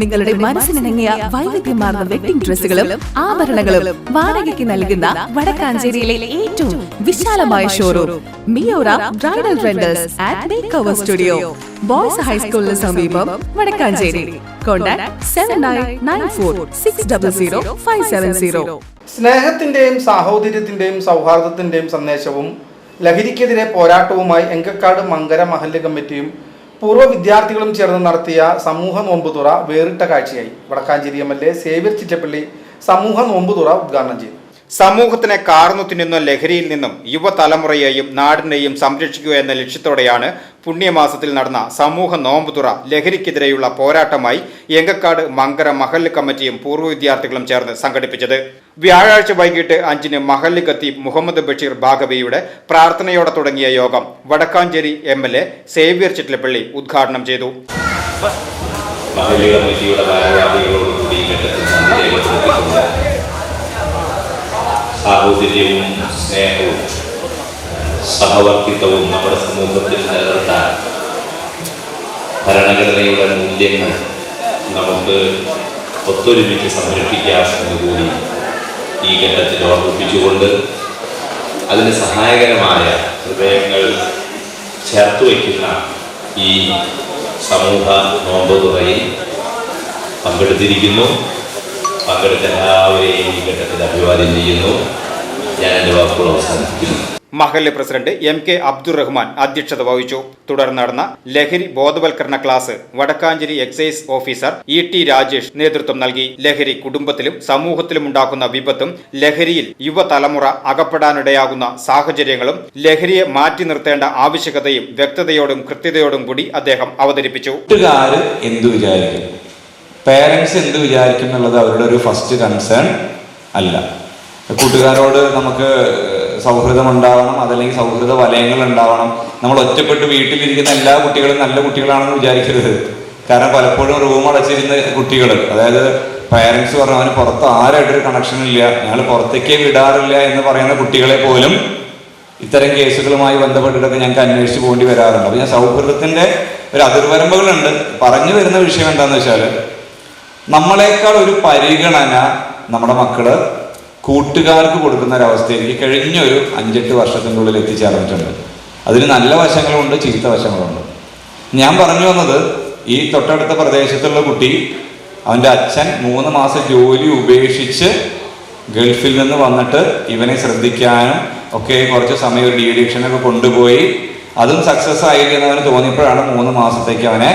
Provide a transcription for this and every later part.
നിങ്ങളുടെ മനസ്സിനിണങ്ങിയ വൈവിധ്യമാർന്ന വെഡിംഗ് ഡ്രസ്സുകളും ആഭരണങ്ങളും വാടകയ്ക്ക് നൽകുന്ന വടക്കാഞ്ചേരിയിലെ ഏറ്റവും വിശാലമായ showroom Miora bridal renters at makeover studio boys ഹൈസ്കൂളിന് സമീപം Vadakkanchery. Contact seven nine nine four six double zero five seven zero സ്നേഹത്തിന്റെയും സാഹോദര്യത്തിന്റെയും സൗഹാർദ്ദത്തിന്റെയും സന്ദേശവും ലഹരിക്കെതിരെ പോരാട്ടവുമായി എങ്കക്കാട് മങ്കര മഹല്ല് കമ്മിറ്റിയും പൂർവ വിദ്യാർത്ഥികളും ചേർന്ന് നടത്തിയ സമൂഹ നോമ്പുതുറ വേറിട്ട കാഴ്ചയായി. Vadakkanchery M L A Xavier Chittilappilly സമൂഹ നോമ്പുതുറ ഉദ്ഘാടനം ചെയ്തു. സമൂഹത്തിനെ കാർന്നു തിന്നുന്ന ലഹരിയിൽ നിന്നും യുവതലമുറയെയും നാടിനെയും സംരക്ഷിക്കുക എന്ന ലക്ഷ്യത്തോടെയാണ് പുണ്യമാസത്തിൽ നടന്ന സമൂഹ നോമ്പുതുറ ലഹരിക്കെതിരെയുള്ള പോരാട്ടമായി എങ്കക്കാട് മങ്കര മഹല്ല് കമ്മിറ്റിയും പൂർവ വിദ്യാർത്ഥികളും ചേർന്ന് സംഘടിപ്പിച്ചത്. വ്യാഴാഴ്ച വൈകിട്ട് അഞ്ചിന് മഹല്ല് ഖത്തീബ് മുഹമ്മദ് ബഷീർ ബാഗവിയുടെ പ്രാർത്ഥനയോടെ തുടങ്ങിയ യോഗം Vadakkanchery M L A Xavier Chittilappilly ഉദ്ഘാടനം ചെയ്തു. സാഹോദര്യവും സ്നേഹവും സഹവർത്തിത്വവും നമ്മുടെ സമൂഹത്തിൽ നിലനിർത്താൻ ഭരണഘടനയുടെ മൂല്യങ്ങൾ നമുക്ക് ഒത്തൊരുമിച്ച് സംരക്ഷിക്കാമെന്ന് കൂടി ഈ ഘട്ടത്തിൽ ഓർമ്മിപ്പിച്ചുകൊണ്ട് അതിന് സഹായകരമായ ഹൃദയങ്ങൾ ചേർത്ത് വയ്ക്കുന്ന ഈ സമൂഹ നോമ്പ് തുറയിൽ പങ്കെടുത്തിരിക്കുന്നു. പങ്കെടുത്ത എല്ലാവരെയും ഈ ഘട്ടത്തിൽ അഭിവാദ്യം ചെയ്യുന്നു. ഞാൻ എന്റെ വാക്കുകൾ അവസാനിപ്പിക്കുന്നു. മഹല്ല് പ്രസിഡന്റ് എം കെ അബ്ദുറഹ്മാൻ അധ്യക്ഷത വഹിച്ചു. തുടർന്ന് നടന്ന ലഹരി ബോധവൽക്കരണ class Vadakkanchery excise officer E T Rajesh നേതൃത്വം നൽകി. ലഹരി കുടുംബത്തിലും സമൂഹത്തിലും ഉണ്ടാക്കുന്ന വിപത്തും ലഹരിയിൽ യുവതലമുറ അകപ്പെടാനിടയാകുന്ന സാഹചര്യങ്ങളും ലഹരിയെ മാറ്റി നിർത്തേണ്ട ആവശ്യകതയും വ്യക്തതയോടും കൃത്യതയോടും കൂടി അദ്ദേഹം അവതരിപ്പിച്ചു. എന്ത് വിചാരിക്കും? പേരൻസ് എന്ത് വിചാരിക്കും എന്നുള്ളത് അവരുടെ ഒരു ഫസ്റ്റ് കൺസേൺ അല്ല. കൂട്ടുകാരോട് നമുക്ക് സൗഹൃദം ഉണ്ടാവണം അതല്ലെങ്കിൽ സൗഹൃദ വലയങ്ങൾ ഉണ്ടാവണം നമ്മൾ ഒറ്റപ്പെട്ട് വീട്ടിലിരിക്കുന്ന എല്ലാ കുട്ടികളും നല്ല കുട്ടികളാണെന്ന് വിചാരിക്കരുത്. കാരണം പലപ്പോഴും റൂം അടച്ചിരുന്ന കുട്ടികൾ അതായത് പേരൻസ് പറഞ്ഞു അവന് പുറത്ത് ആരായിട്ടൊരു കണക്ഷൻ ഇല്ല. ഞങ്ങൾ പുറത്തേക്കേ വിടാറില്ല എന്ന് പറയുന്ന കുട്ടികളെ പോലും ഇത്തരം കേസുകളുമായി ബന്ധപ്പെട്ടിട്ടൊക്കെ ഞങ്ങൾക്ക് അന്വേഷിച്ച് പോകേണ്ടി വരാറുണ്ട്. അപ്പോൾ ഞാൻ സൗഹൃദത്തിന്റെ ഒരു അതിർവരമ്പുകളുണ്ട്. പറഞ്ഞു വരുന്ന വിഷയം എന്താണെന്ന് വെച്ചാൽ നമ്മളെക്കാൾ ഒരു പരിഗണന നമ്മുടെ മക്കൾ കൂട്ടുകാർക്ക് കൊടുക്കുന്ന ഒരവസ്ഥയിലേക്ക് കഴിഞ്ഞ ഒരു അഞ്ചെട്ട് വർഷത്തിന്റെ ഉള്ളിൽ എത്തിച്ചേർന്നിട്ടുണ്ട്. അതിന് നല്ല വശങ്ങളുണ്ട് ചീത്ത വശങ്ങളുണ്ട്. ഞാൻ പറഞ്ഞു വന്നത് ഈ തൊട്ടടുത്ത പ്രദേശത്തുള്ള കുട്ടി അവന്റെ അച്ഛൻ മൂന്ന് മാസം ജോലി ഉപേക്ഷിച്ച് ഗൾഫിൽ നിന്ന് വന്നിട്ട് ഇവനെ ശ്രദ്ധിക്കാനും ഒക്കെ കുറച്ച് സമയം ഒരു ഡീഡിക്ഷനൊക്കെ കൊണ്ടുപോയി. അതും സക്സസ് ആയിരിക്കും അവന് തോന്നിയപ്പോഴാണ് മൂന്ന് മാസത്തേക്ക് അവനെ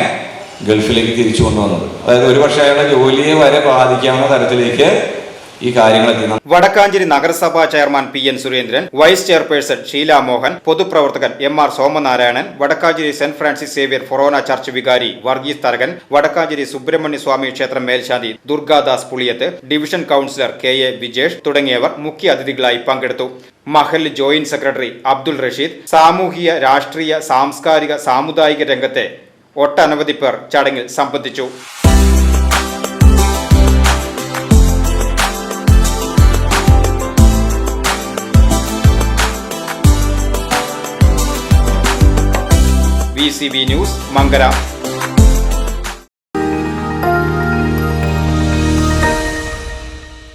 ഗൾഫിലേക്ക് തിരിച്ചു കൊണ്ടുവന്നത്. അതായത് ഒരു പക്ഷേ അയാളുടെ ജോലിയെ വരെ ബാധിക്കാവുന്ന തരത്തിലേക്ക് ഈ കാര്യങ്ങളൊക്കെ വടക്കാഞ്ചേരി നഗരസഭാ chairman P N Surendran vice chairperson Sheela Mohan പൊതുപ്രവർത്തകൻ M R Somanarayanan Vadakkanchery Saint Francis Xavier forane church വികാരി വർഗീസ് തരകൻ വടക്കാഞ്ചേരി സുബ്രഹ്മണ്യ സ്വാമി ക്ഷേത്രം മേൽശാന്തി Durgadas Puliyath division councillor K A Vijesh തുടങ്ങിയവർ മുഖ്യ അതിഥികളായി പങ്കെടുത്തു. മഹൽ ജോയിന്റ് സെക്രട്ടറി അബ്ദുൾ റഷീദ് സാമൂഹിക രാഷ്ട്രീയ സാംസ്കാരിക സാമുദായിക രംഗത്തെ ഒട്ടനവധി പേർ ചടങ്ങിൽ സംബന്ധിച്ചു. C B news Mankara